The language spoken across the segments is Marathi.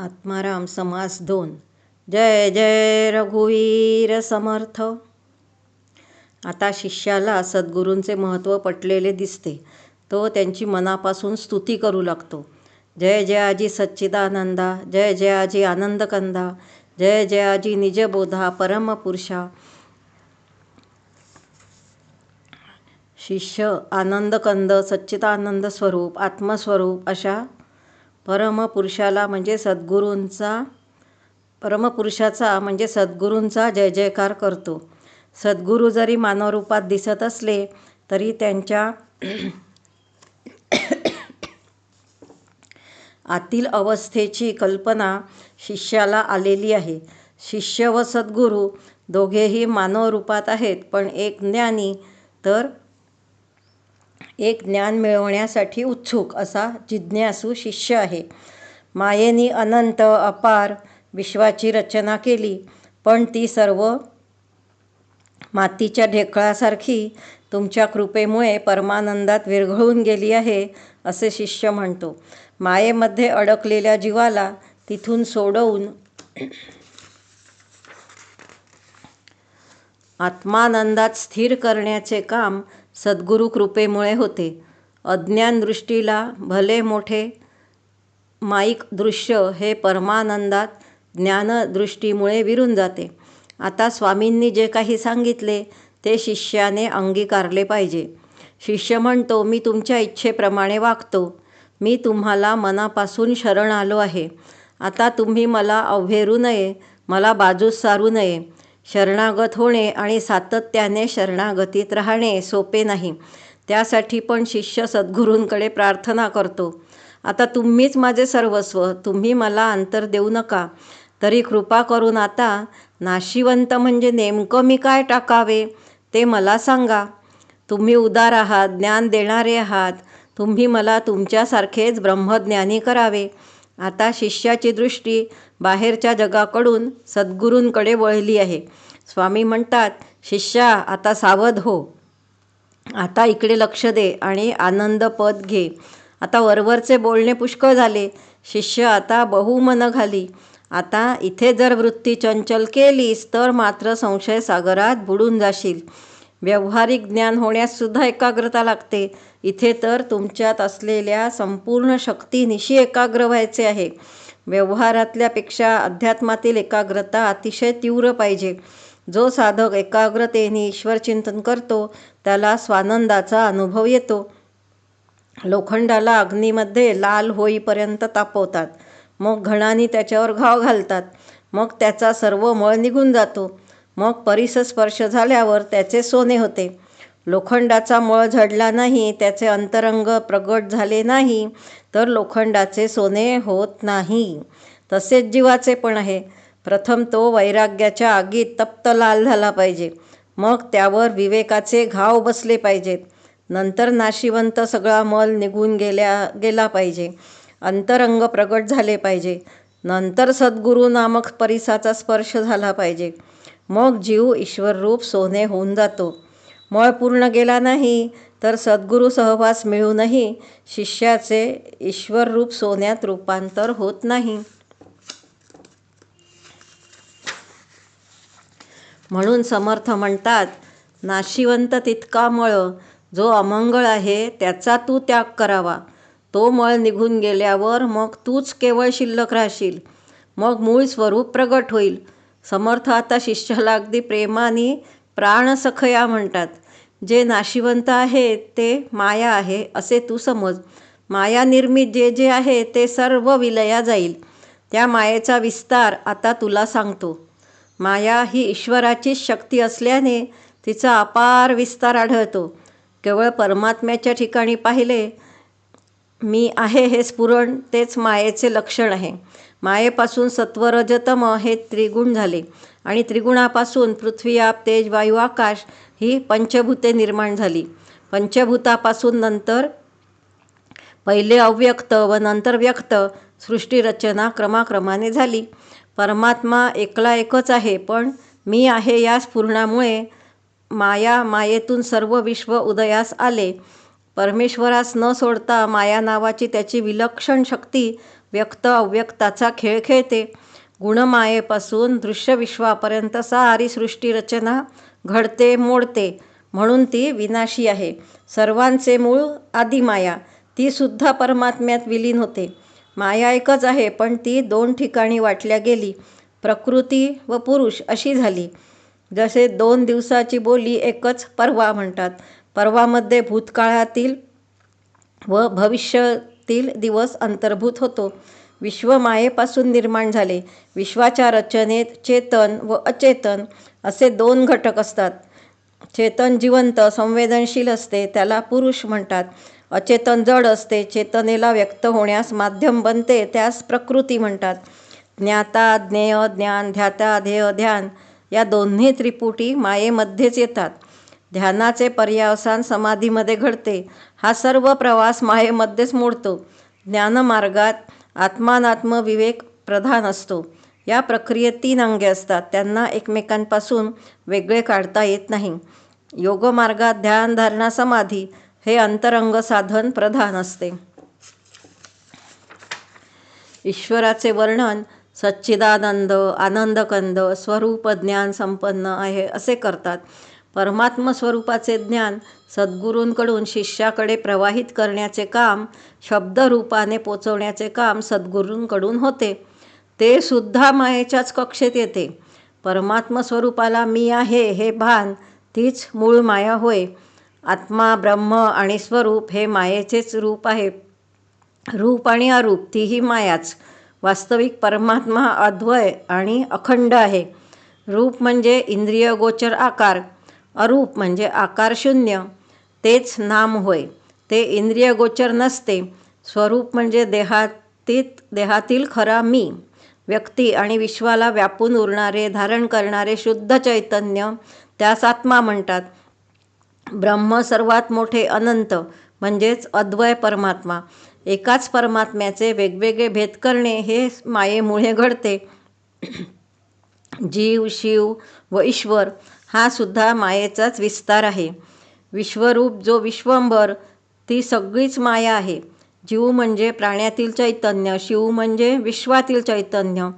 आत्माराम समास दोन. जय जय रघुवीर समर्थ. आता शिष्याला सद्गुरूंचे महत्त्व पटलेले दिसते. तो त्यांची मनापासून स्तुती करू लागतो. जय जयाजी सच्चिदानंदा. जय जयाजी आनंदकंदा. जय जयाजी निजबोधा परमपुरुषा. शिष्य आनंदकंद सच्चिदानंद स्वरूप आत्मस्वरूप अशा परमपुरुषाला म्हणजे सद्गुरूंचा परमपुरुषाचा म्हणजे सद्गुरूंचा जय जयकार करतो. सद्गुरू जरी मानवरूपात दिसत असले तरी त्यांच्या आतील अवस्थेची कल्पना शिष्याला आलेली आहे. शिष्य व सद्गुरू दोघेही मानव रूपात आहेत पण एक ज्ञानी तर एक ज्ञान मिळवण्यासाठी उत्सुक असा जिज्ञासू शिष्य आहे. मायेनी अनंत अपार विश्वाची रचना केली पण ती सर्व मातीच्या ढेकळासारखी तुमच्या कृपेमुळे परमानंदात विरघळून गेली आहे असे शिष्य म्हणतो. मायेमध्ये अडकलेल्या जीवाला तिथून सोडवून आत्मानंदात स्थिर करण्याचे काम सद्गुरू कृपेमुळे होते. अज्ञान दृष्टीला भले मोठे माईक दृश्य हे परमानंदात ज्ञानदृष्टीमुळे विरून जाते. आता स्वामींनी जे काही सांगितले ते शिष्याने अंगीकारले पाहिजे. शिष्य म्हणतो मी तुमच्या इच्छेप्रमाणे वागतो. मी तुम्हाला मनापासून शरण आलो आहे. आता तुम्ही मला अवहेरू नये मला बाजूस सारू नये. शरणागत होणे आणि सातत्याने शरणागतीत राहणे सोपे नाही. त्यासाठी पण शिष्य सद्गुरूंकडे प्रार्थना करतो. आता तुम्हीच माझे सर्वस्व तुम्ही मला अंतर देऊ नका. तरी कृपा करून आता नाशिवंत म्हणजे नेमकं मी काय टाकावे ते मला सांगा. तुम्ही उदार आहात ज्ञान देणारे आहात. तुम्ही मला तुमच्यासारखेच ब्रह्मज्ञानी करावे. आता शिष्याची दृष्टी बाहेरच्या जगाकडून सद्गुरूंकडे वळली आहे. स्वामी म्हणतात शिष्या आता सावध हो. आता इकडे लक्ष दे आणि आनंद पद घे. आता वरवरचे बोलणे पुष्कळ झाले. शिष्य आता बहुमन घाली. आता इथे जर वृत्ती चंचल केलीस तर मात्र संशय सागरात बुडून जाशील. व्यावहारिक ज्ञान होण्याससुद्धा एकाग्रता लागते. इथे तर तुमच्यात असलेल्या संपूर्ण शक्तीनिशी एकाग्र व्हायचे आहे. व्यवहारातल्यापेक्षा अध्यात्मातील एकाग्रता अतिशय तीव्र पाहिजे. जो साधक एकाग्रतेने ईश्वरचिंतन करतो त्याला स्वानंदाचा अनुभव येतो. लोखंडाला अग्नीमध्ये लाल होईपर्यंत तापवतात. मग घणानी त्याच्यावर घाव घालतात. मग त्याचा सर्व मळ निघून जातो. मग परिसस्पर्श झाल्यावर त्याचे सोने होते. लोखंडाचा मळ झडला नाही त्याचे अंतरंग प्रगट झाले नाही तर लोखंडाचे सोने होत नाही. तसेच जीवाचे पण आहे. प्रथम तो वैराग्याच्या आगीत तप्त लाल झाला पाहिजे. मग त्यावर विवेकाचे घाव बसले पाहिजेत. नंतर नाशिवंत सगळा मल निघून गेल्या गेला पाहिजे. अंतरंग प्रगट झाले पाहिजे. नंतर सद्गुरू नामक परिसाचा स्पर्श झाला पाहिजे. मग जीव ईश्वररूप सोने होऊन जातो. मळ पूर्ण गेला नाही तर सद्गुरू सहवास मिळूनही शिष्याचे ईश्वररूप सोन्यात रूपांतर होत नाही. म्हणून समर्थ म्हणतात नाशिवंत तितका मळ जो अमंगळ आहे त्याचा तू त्याग करावा. तो मळ निघून गेल्यावर मग तूच केवळ शिल्लक राहशील. मग मूळ स्वरूप प्रगट होईल. समर्थ आता शिष्याला अगदी प्रेमाने प्राणसखया म्हणतात. जे नाशिवंत आहे ते माया आहे असे तू समज. माया निर्मित जे जे आहे ते सर्व विलया जाईल. त्या मायेचा विस्तार आता तुला सांगतो. माया ही ईश्वराचीच शक्ती असल्याने तिचा अपार विस्तार आढळतो. केवळ परमात्म्याच्या ठिकाणी पाहिले मी आहे हे स्फुरण तेच मायेचे लक्षण आहे. मायेपासून सत्वरजतम हे त्रिगुण झाले. आणि त्रिगुणापासून पृथ्वी आप तेज वायू आकाश ही पंचभूते निर्माण झाली. पंचभूतापासून नंतर पहिले अव्यक्त व नंतर व्यक्त सृष्टीरचना क्रमाक्रमाने झाली. परमात्मा एकला एकच आहे पण मी आहे या स्फुरणामुळे माया मायेतून सर्व विश्व उदयास आले. परमेश्वरास न सोडता माया नावाची त्याची विलक्षण शक्ती व्यक्त अव्यक्ताचा खेळ खेळते. गुणमायेपासून दृश्यविश्वापर्यंत सारी सृष्टीरचना घडते मोडते म्हणून ती विनाशी आहे. सर्वांचे मूळ आदिमाया तीसुद्धा परमात्म्यात विलीन होते. माया एकच आहे पण ती दोन ठिकाणी वाटल्या गेली. प्रकृती व पुरुष अशी झाली. जसे दोन दिवसाची बोली एकच परवा म्हणतात. परवामध्ये भूतकाळातील व भविष्य तील दिवस अंतर्भूत होतो. विश्व मायेपासून निर्माण झाले. विश्वाच्या रचनेत चेतन व अचेतन असे दोन घटक असतात. चेतन जिवंत संवेदनशील असते त्याला पुरुष म्हणतात. अचेतन जड असते चेतनेला व्यक्त होण्यास माध्यम बनते त्यास प्रकृती म्हणतात. ज्ञाता ज्ञेय ज्ञान ध्याता ध्येय ध्यान या दोन्ही त्रिपुटी मायेमध्येच येतात. ध्यानाचे पर्यावसान समाधीमध्ये घडते. हा सर्व प्रवास मायेमध्येच मोडतो. ज्ञानमार्गात आत्मानात्म विवेक प्रधान असतो. या प्रक्रियेत तीन अंगे असतात. त्यांना एकमेकांपासून वेगळे काढता येत नाही. योगमार्गात ध्यान धारणा समाधी हे अंतरंग साधन प्रधान असते. ईश्वराचे वर्णन सच्चिदानंद आनंदकंद स्वरूप ज्ञान संपन्न आहे असे करतात. परमात्म स्वरूपाचे ज्ञान सद्गुरूंकडून शिष्याकडे प्रवाहित करण्याचे काम शब्दरूपाने पोचवण्याचे काम सद्गुरूंकडून होते. ते सुद्धा मायेच्याच कक्षेत येते. परमात्म स्वरूपाला मी आहे हे भान तीच मूळ माया होय. आत्मा ब्रह्म आणि स्वरूप हे मायेचेच रूप आहे. रूप आणि अरूप तीही मायाच. वास्तविक परमात्मा अद्वय आणि अखंड आहे. रूप म्हणजे इंद्रियगोचर आकार. अरूप म्हणजे आकारशून्य. तेच नाम होय. ते इंद्रियगोचर नसते. स्वरूप म्हणजे देहातीत देहातील खरा मी. व्यक्ती आणि विश्वाला व्यापून उरणारे धारण करणारे शुद्ध चैतन्य त्यास आत्मा म्हणतात. ब्रह्म सर्वात मोठे अनंत म्हणजेच अद्वय परमात्मा. एकाच परमात्म्याचे वेगवेगळे भेद करणे हे मायेमुळे घडते. जीव शिव व ईश्वर हा सुद्धा मायेचाच विस्तार आहे. विश्वरूप जो विश्वंभर ती सगळीच माया आहे. जीव म्हणजे प्राण्यातील चैतन्य शिव म्हणजे विश्वातील चैतन्य.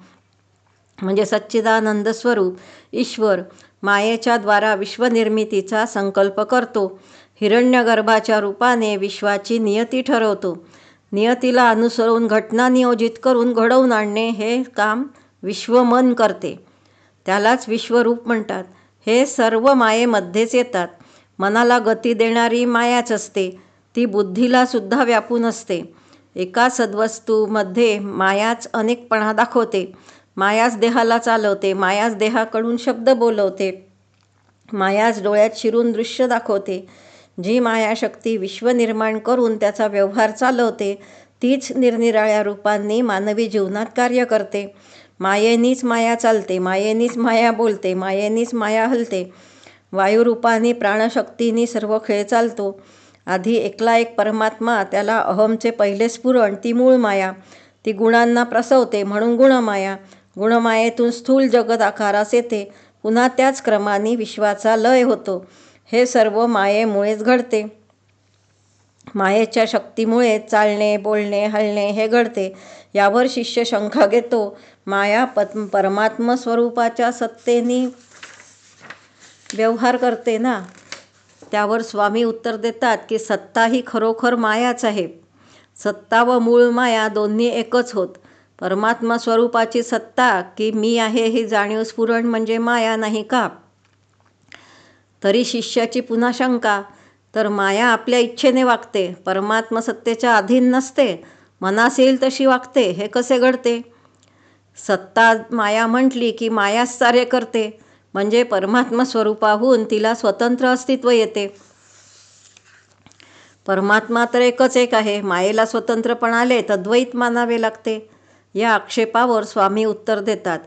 म्हणजे सच्चिदानंद स्वरूप ईश्वर मायेच्या द्वारा विश्वनिर्मितीचा संकल्प करतो. हिरण्यगर्भाच्या रूपाने विश्वाची नियती ठरवतो. नियतीला अनुसरून घटना नियोजित करून घडवून आणणे हे काम विश्वमन करते. त्यालाच विश्वरूप म्हणतात. हे सर्व मायेमध्येच येतात. मनाला गती देणारी मायाच असते. ती बुद्धीला सुद्धा व्यापून असते. एका सद्वस्तूमध्ये मायाच अनेकपणा दाखवते. मायाच देहाला चालवते. मायाच देहाकडून शब्द बोलवते. मायाच डोळ्यात शिरून दृश्य दाखवते. जी मायाशक्ती विश्व निर्माण करून त्याचा व्यवहार चालवते तीच निरनिराळ्या रूपांनी मानवी जीवनात कार्य करते. मायेनीच माया चालते मायेनीच माया बोलते मायेनीच माया हलते. वायुरूपाने प्राणशक्तीनी सर्व खेळ चालतो. आधी एकला एक परमात्मा त्याला अहमचे पहिले स्फुरण ती मूळ माया. ती गुणांना प्रसवते म्हणून गुणमाया. गुणमायेतून स्थूल जगत आकारास येते. पुन्हा त्याच क्रमाने विश्वाचा लय होतो. हे सर्व मायेमुळेच घडते. मायेच्या शक्तीमुळे चालणे बोलणे हलणे हे घडते. यावर शिष्य शंका घेतो. माया पत परमात्म स्वरूपाच्या सत्तेनी व्यवहार करते ना? त्यावर स्वामी उत्तर देतात की सत्ता ही खरोखर मायाच आहे. सत्ता व मूळ माया दोन्ही एकच होत. परमात्मा स्वरूपाची सत्ता की मी आहे ही जाणीव स्फुरण म्हणजे माया नाही का? तरी शिष्याची पुन्हा शंका तर माया आपल्या इच्छेने वागते परमात्मा सत्तेच्या अधीन नसते मनास येईल तशी वागते हे कसे घडते? सत्ता माया म्हटली की मायाच सारे करते म्हणजे परमात्मा स्वरूपाहून तिला स्वतंत्र अस्तित्व येते. परमात्मा तर एकच एक आहे मायेला स्वतंत्रपण आले तद्वैत मानावे लागते. या आक्षेपावर स्वामी उत्तर देतात.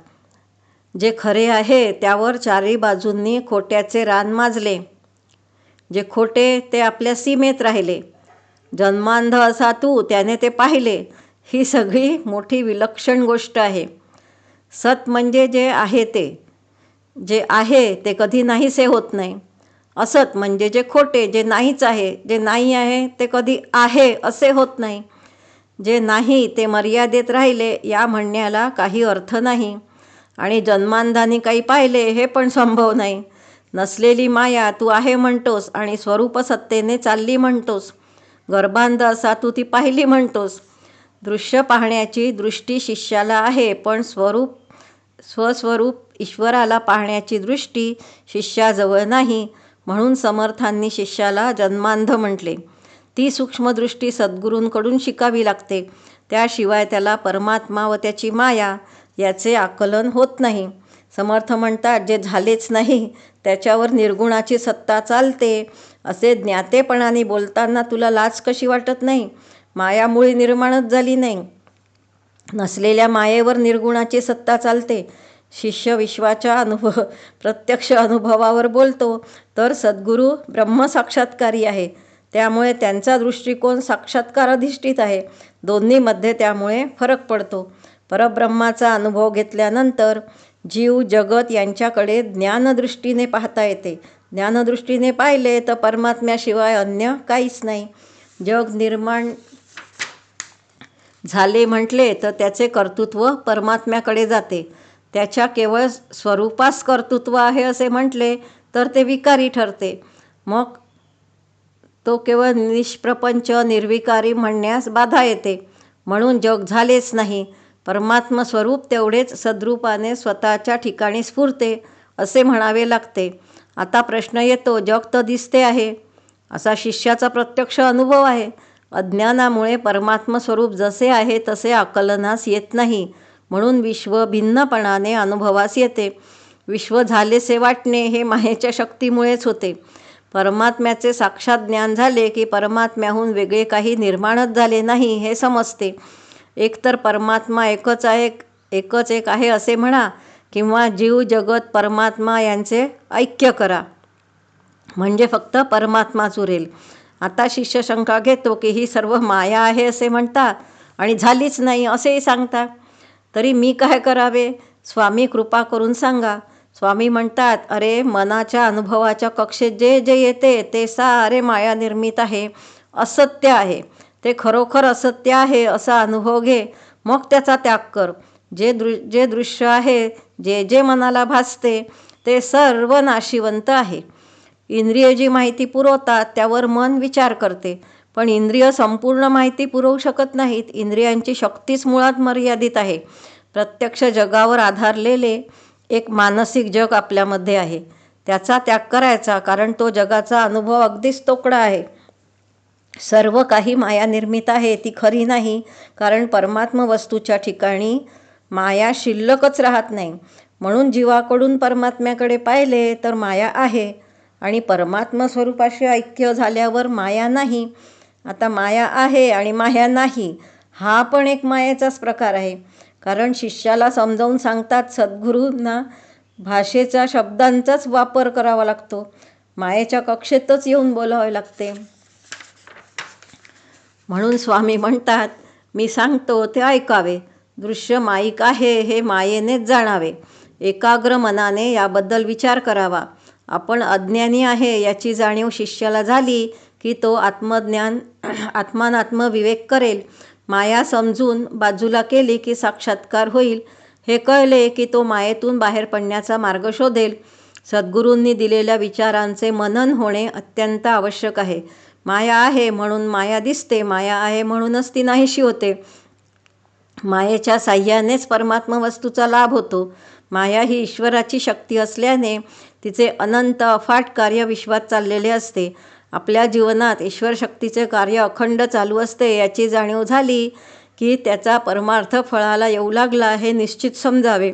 जे खरे आहे त्यावर चारही बाजूंनी खोट्याचे रान माजले. जे खोटे ते आपल्या सीमेत राहिले. जन्मांध असा तू त्याने ते पाहिले. ही सगळी मोठी विलक्षण गोष्ट आहे. सत म्हणजे जे आहे ते. जे आहे ते कधी नाहीसे होत नाही. असत म्हणजे जे खोटे जे नाहीच आहे जे नाही आहे ते कधी आहे असे होत नाही. जे नाही ते मर्यादेत राहिले या म्हणण्याला काही अर्थ नाही. आणि जन्मांधानी काही पाहिले हे पण संभव नाही. नसलेली माया तू आहे म्हणतोस आणि स्वरूप सत्तेने चालली म्हणतोस. गर्भांध असा तू ती पाहिली म्हणतोस. दृश्य पाहण्याची दृष्टी शिष्याला आहे पण स्वरूप स्वस्वरूप ईश्वराला पाहण्याची दृष्टी शिष्याजवळ नाही. म्हणून समर्थांनी शिष्याला जन्मांध म्हटले. ती सूक्ष्मदृष्टी सद्गुरूंकडून शिकावी लागते. त्याशिवाय त्याला परमात्मा व त्याची माया याचे आकलन होत नाही. समर्थ म्हणतात जे झालेच नाही त्याच्यावर निर्गुणाची सत्ता चालते असे ज्ञातेपणाने बोलताना तुला लाज कशी वाटत नाही? मायामुळे निर्माणच झाली नाही. नसलेल्या मायेवर निर्गुणाची सत्ता चालते. शिष्य विश्वाच्या अनुभव प्रत्यक्ष अनुभवावर बोलतो. तर सद्गुरू ब्रह्मसाक्षात्कारी आहे. त्यामुळे त्यांचा दृष्टिकोन साक्षात्कार अधिष्ठित आहे. दोन्हीमध्ये त्यामुळे फरक पडतो. परब्रह्माचा अनुभव घेतल्यानंतर जीव जगत यांच्याकडे ज्ञानदृष्टीने पाहता येते. ज्ञानदृष्टीने पाहिले तर परमात्म्याशिवाय अन्य काहीच नाही. जग निर्माण झाले म्हटले तर त्याचे कर्तृत्व परमात्म्याकडे जाते. त्याच्या केवळ स्वरूपास कर्तृत्व आहे असे म्हटले तर ते विकारी ठरते. मग तो केवळ निष्प्रपंच निर्विकारी म्हणण्यास बाधा येते. म्हणून जग झालेच नाही. परमात्म स्वरूप तेवढेच सद्रूपाने स्वतःच्या ठिकाणी स्फुरते असे म्हणावे लागते. आता प्रश्न येतो जग तर दिसते आहे. असा शिष्याचा प्रत्यक्ष अनुभव आहे. अज्ञानामुळे परमात्म स्वरूप जसे आहे तसे आकलनास येत नाही. म्हणून विश्व भिन्नपणाने अनुभवास येते. विश्व झालेसे वाटणे हे मायेच्या शक्तीमुळेच होते. परमात्म्याचे साक्षात ज्ञान झाले की परमात्म्याहून वेगळे काही निर्माणच झाले नाही हे समजते. एकतर परमात्मा एकच आहे एकच एक आहे असे म्हणा किंवा जीव जगत परमात्मा यांचे ऐक्य करा. म्हणजे फक्त परमात्माच उरेल आता शिष्य शंका घेतो की ही सर्व माया आहे असे म्हणता आणि झालीच नाही असेही सांगता. तरी मी काय करावे? स्वामी कृपा करून सांगा. स्वामी म्हणतात अरे मनाच्या अनुभवाच्या कक्षेत जे जे येते ते सारे माया निर्मित आहे असत्य आहे. ते खरोखर असत्य आहे असा अनुभव घे. मग त्याचा त्याग कर. जे दृ जे दृश्य आहे जे जे मनाला भासते ते सर्व नाशिवंत आहे. इंद्रिय जी माहिती पुरवतात त्यावर मन विचार करते. पण इंद्रिय संपूर्ण माहिती पुरवू शकत नाहीत. इंद्रियांची शक्तीच मुळात मर्यादित आहे. प्रत्यक्ष जगावर आधारलेले एक मानसिक जग आपल्यामध्ये आहे. त्याचा त्याग करायचा कारण तो जगाचा अनुभव अगदीच तोकडा आहे. सर्व काही माया निर्मित आहे ती खरी नाही. कारण परमात्म वस्तूच्या ठिकाणी माया शिल्लकच राहत नाही. म्हणून जीवाकडून परमात्म्याकडे पाहिले तर माया आहे आणि परमात्मा स्वरूपाशी ऐक्य झाल्यावर माया नाही. आता माया आहे आणि माया नाही हा पण एक मायेचाच प्रकार आहे. कारण शिष्याला समजावून सांगतात सद्गुरूंना भाषेचा शब्दांचाच वापर करावा लागतो. मायेच्या कक्षेतच येऊन बोलावे लागते. म्हणून स्वामी म्हणतात मी सांगतो ते ऐकावे. दृश्य माईक आहे हे मायेनेच जाणावे. एकाग्र मनाने याबद्दल विचार करावा. आपण अज्ञानी आहे याची जाणीव शिष्याला झाली की तो आत्मज्ञान आत्मान आत्मविवेक करेल. माया समजून बाजूला केली की साक्षात्कार होईल. हे कळले की तो मायेतून बाहेर पडण्याचा मार्ग शोधेल. सद्गुरूंनी दिलेल्या विचारांचे मनन होणे अत्यंत आवश्यक आहे. माया आहे म्हणून माया दिसते माया आहे म्हणूनच ती नाहीशी होते. मायेच्या साह्यानेच परमात्मा वस्तूचा लाभ होतो. माया ही ईश्वराची शक्ती असल्याने तिचे अनंत अफाट कार्य विश्वात चाललेले असते. आपल्या जीवनात ईश्वर शक्तीचे कार्य अखंड चालू असते याची जाणीव झाली की त्याचा परमार्थ फळाला येऊ लागला हे निश्चित समजावे.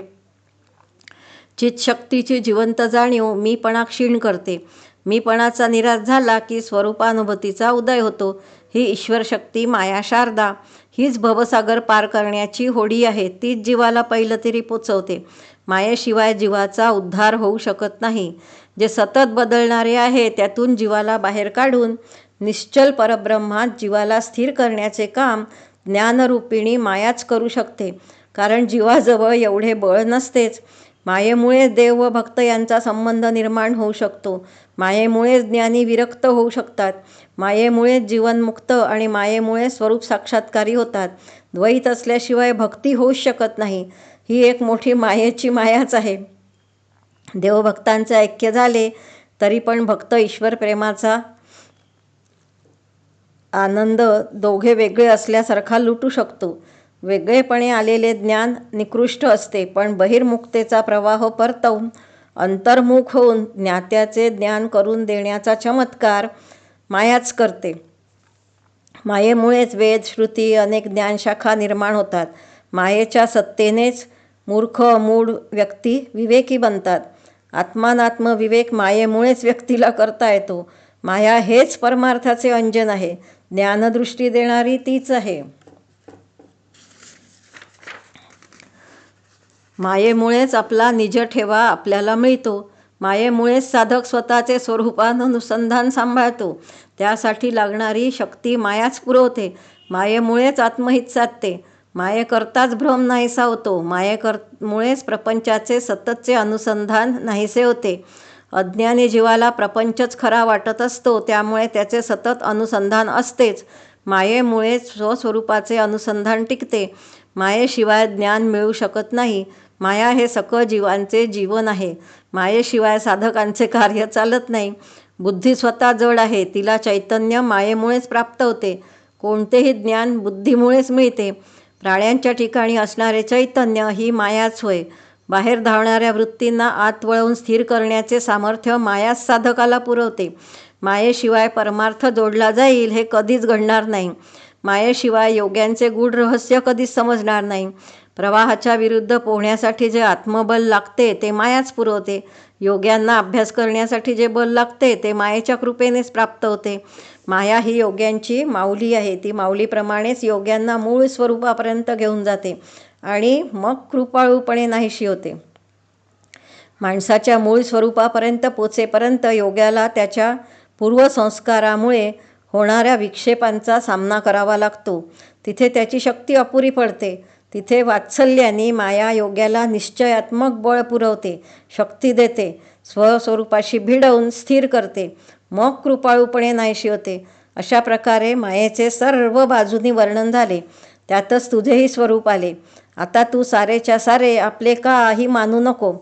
चितशक्तीची जिवंत जाणीव मीपणा क्षीण करते. मीपणाचा निराश झाला की स्वरूपानुभूतीचा उदय होतो. ही ईश्वर शक्ती माया शारदा. हीच भवसागर पार करण्याची होडी आहे. तीच जीवाला पहिलं तरी पोचवते. मायेशिवाय जीवाचा उद्धार होऊ शकत नाही. जे सतत बदलणारे आहे त्यातून जीवाला बाहेर काढून निश्चल परब्रह्मात जीवाला स्थिर करण्याचे काम ज्ञानरूपिणी मायाच करू शकते. कारण जीवाजवळ एवढे बळ नसतेच. मायेमुळे देव व भक्त यांचा संबंध निर्माण होऊ शकतो. मायेमुळेच ज्ञानी विरक्त होऊ शकतात. मायेमुळेच जीवनमुक्त आणि मायेमुळे स्वरूप साक्षात्कारी होतात. द्वैत असल्याशिवाय भक्ती होऊच शकत नाही. ही एक मोठी मायेची मायाच आहे. देवभक्तांचे ऐक्य झाले तरी पण भक्त ईश्वर प्रेमाचा आनंद दोघे वेगळे असल्यासारखा लुटू शकतो. वेगळेपणे आलेले ज्ञान निकृष्ट असते पण बहिर्मुक्तेचा प्रवाह परतवून अंतर्मुख होऊन ज्ञात्याचे ज्ञान करून देण्याचा चमत्कार मायाच करते. मायेमुळेच वेद श्रुती अनेक ज्ञानशाखा निर्माण होतात. मायेच्या सत्तेनेच मूर्ख मूढ व्यक्ती विवेकी बनतात. आत्मानात्म विवेक मायेमुळेच व्यक्तीला करता येतो. माया हेच परमार्थाचे अंजन आहे. ज्ञानदृष्टी देणारी तीच आहे. मायेमुळेच आपला निज ठेवा आपल्याला मिळतो. मायेमुळेच साधक स्वतःचे स्वरूपानुसंधान सांभाळतो. त्यासाठी लागणारी शक्ती मायाच पुरवते. मायेमुळेच आत्महित साधते. मायेकरताच भ्रम नाहीसा होतो. मायेकर मुळेच प्रपंचाचे सततचे अनुसंधान नाहीसे होते. अज्ञानी जीवाला प्रपंचच खरा वाटत असतो. त्यामुळे त्याचे सतत अनुसंधान असतेच. मायेमुळेच स्वस्वरूपाचे अनुसंधान टिकते. मायेशिवाय ज्ञान मिळू शकत नाही. माया हे सकळ जीवांचे जीवन आहे. मायेशिवाय साधकांचे कार्य चालत नाही. बुद्धी स्वतः जड आहे. तिला चैतन्य मायेमुळेच प्राप्त होते. कोणतेही ज्ञान बुद्धीमुळेच मिळते. प्राण्यांच्या ठिकाणी असणारे चैतन्य ही मायाच होय. बाहेर धावणाऱ्या वृत्तींना आत वळवून स्थिर करण्याचे सामर्थ्य मायाच साधकाला पुरवते. मायेशिवाय परमार्थ जोडला जाईल हे कधीच घडणार नाही. मायेशिवाय योग्यांचे गूढ रहस्य कधीच समजणार नाही. प्रवाहाच्या विरुद्ध पोहण्यासाठी जे आत्मबल लागते ते मायाच पुरवते. योग्यांना अभ्यास करण्यासाठी जे बल लागते ते मायेच्या कृपेनेच प्राप्त होते. माया ही योग्यांची माऊली आहे. ती माऊलीप्रमाणेच योग्यांना मूळ स्वरूपापर्यंत घेऊन जाते आणि मग कृपाळूपणे नाहीशी होते. माणसाच्या मूळ स्वरूपापर्यंत पोचेपर्यंत योग्याला त्याच्या पूर्वसंस्कारामुळे होणाऱ्या विक्षेपांचा सामना करावा लागतो. तिथे त्याची शक्ती अपुरी पडते. तिथे वात्सल्याने माया योग्याला निश्चयात्मक बळ पुरवते शक्ती देते स्वस्वरूपाशी भिडवून स्थिर करते मग कृपाळूपणे नाहीशी होते. अशा प्रकारे मायेचे सर्व बाजूनी वर्णन झाले. त्यातच तुझेही स्वरूप आले. आता तू सारेच्या सारे आपले काही मानू नको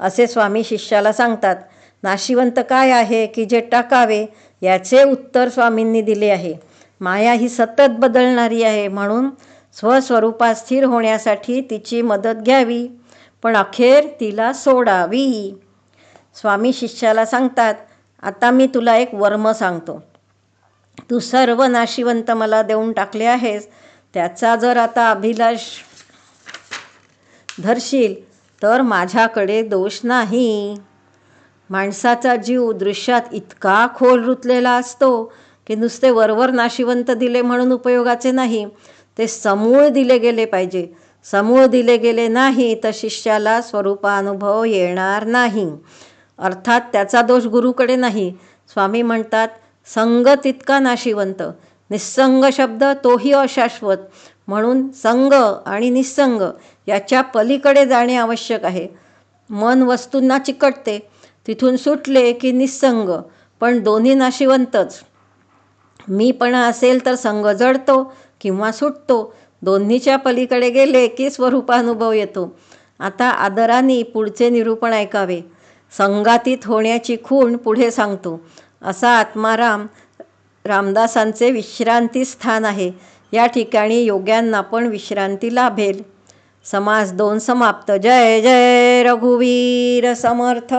असे स्वामी शिष्याला सांगतात. नाशिवंत काय आहे की जे टाकावे याचे उत्तर स्वामींनी दिले आहे. माया ही सतत बदलणारी आहे म्हणून स्वस्वरूपात स्थिर होण्यासाठी तिची मदत घ्यावी पण अखेर तिला सोडावी. स्वामी शिष्याला सांगतात आता मी तुला एक वर्म सांगतो. तू सर्व नाशिवंत मला देऊन टाकले आहेस. त्याचा जर आता अभिलाष धरशील तर माझ्याकडे दोष नाही. माणसाचा जीव दृश्यात इतका खोल रुतलेला असतो की नुसते वरवर नाशिवंत दिले म्हणून उपयोगाचे नाही. ते समूळ दिले गेले पाहिजे. समूळ दिले गेले नाही तर शिष्याला स्वरूपानुभव येणार नाही. अर्थात त्याचा दोष गुरुकडे नाही. स्वामी म्हणतात संग तितका नाशिवंत. निस्संग शब्द तोही अशाश्वत. म्हणून संग आणि निस्संग याच्या पलीकडे जाणे आवश्यक आहे. मन वस्तूंना चिकटते. तिथून सुटले की निस्संग पण दोन्ही नाशिवंतच. मीपणा असेल तर संग जडतो. किंवा सुटतो. दोन्हीच्या पलीकडे गेले की स्वरूपानुभव येतो. आता आदराने पुढचे निरूपण ऐकावे. संगातीत होण्याची खूण पुढे सांगतो. असा आत्माराम रामदासांचे विश्रांती स्थान आहे. या ठिकाणी योग्यांना पण विश्रांती लाभेल. समास दोन समाप्त. जय जय रघुवीर समर्थ.